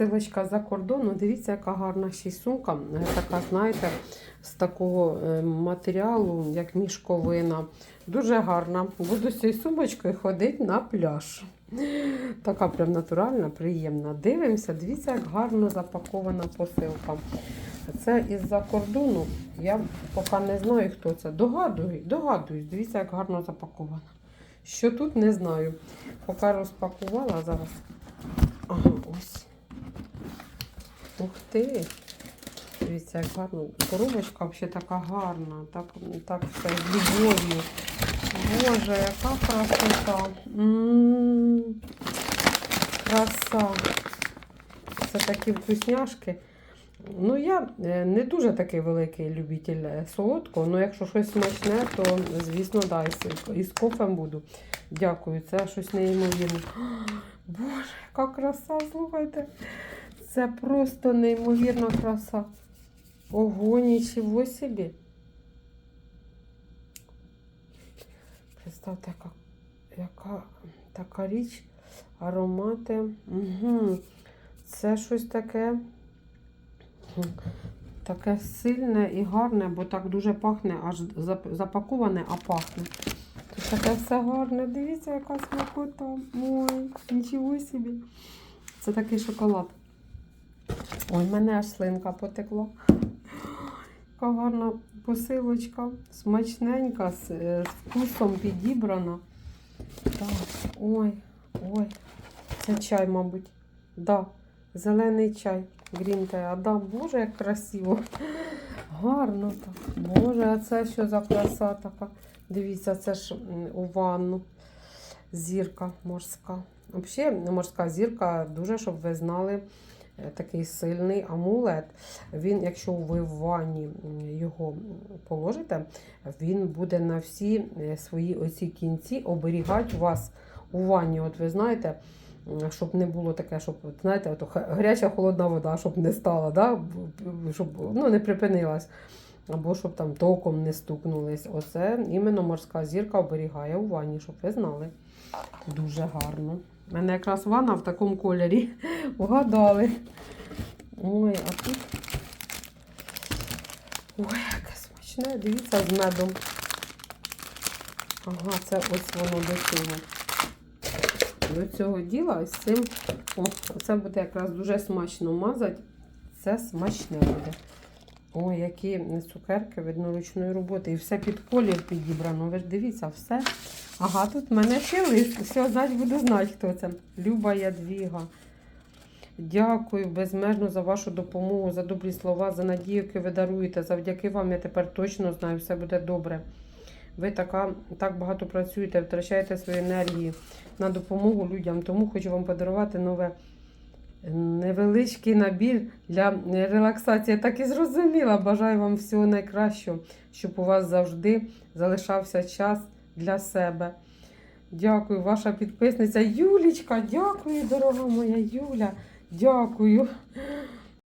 посилочка за кордону. Дивіться, яка гарна ще сумка. Така, знаєте, з такого е, матеріалу, як мішковина. Дуже гарна. Буду з цією сумочкою ходити на пляж. Така прям натуральна, приємна. Дивимося, дивіться, як гарно запакована посилка. Це із-за кордону. Я поки не знаю, хто це. Догадуюсь, догадуюсь. Дивіться, як гарно запакована. Що тут, не знаю. Поки розпакувала зараз. Ага, ось. Ух ти. Дивіться, як гарно. Коробочка взагалі така гарна. Так, так все з любов'ю. Боже, яка красота. Краса. Це такі вкусняшки. Ну, я е, не дуже такий великий любитель е, солодкого, але якщо щось смачне, то, звісно, да, із кофем буду. Дякую, це щось неймовірне. Боже, яка краса, слухайте. Це просто неймовірна краса. Ого, нічого собі. Представте, яка, яка така річ, аромати. Угу. Це щось таке. Таке сильне і гарне, бо так дуже пахне, аж запаковане, а пахне. Тут таке все гарне. Дивіться, яка смакота. Ой, нічого собі. Це такий шоколад. Ой, в мене аж слинка потекла. Яка гарна посилочка, смачненька, з, е, з вкусом підібрана. Так, ой, ой. Це чай, мабуть. Да, зелений чай. Грінте, а да, боже, як красиво. Гарно так. Боже, а це що за краса така? Дивіться, це ж у ванну. Зірка морська. Взагалі, морська зірка, дуже, щоб ви знали, такий сильний амулет. Він, якщо ви в ванні його положите, він буде на всі е, свої оці кінці оберігати вас у ванні. От ви знаєте, щоб не було таке, щоб знаєте, от, гаряча холодна вода, щоб не стала, да? щоб ну, не припинилась. Або щоб там током не стукнулись. Оце іменно морська зірка оберігає у ванні, щоб ви знали. Дуже гарно. У мене якраз ванна в такому кольорі. Вгадали. Ой, а тут. Ой, яке смачне. Дивіться з медом. Ага, це ось воно до цього. До цього діла ось цим. О, це буде якраз дуже смачно мазати. Це смачне буде. Ой, які цукерки видно ручної роботи. І все під колір підібрано. Ви ж дивіться, все. Ага, тут в мене ще лист. Все, значить буду знати, хто це. Люба Ядвіга. Дякую безмежно за вашу допомогу, за добрі слова, за надію, які ви даруєте. Завдяки вам я тепер точно знаю, все буде добре. Ви така, так багато працюєте, втрачаєте свої енергії на допомогу людям. Тому хочу вам подарувати нове невеличкий набір для релаксації. Я так і зрозуміла. Бажаю вам всього найкращого, щоб у вас завжди залишався час для себе. Дякую, ваша підписниця Юлічка. Дякую, дорога моя Юля. Дякую.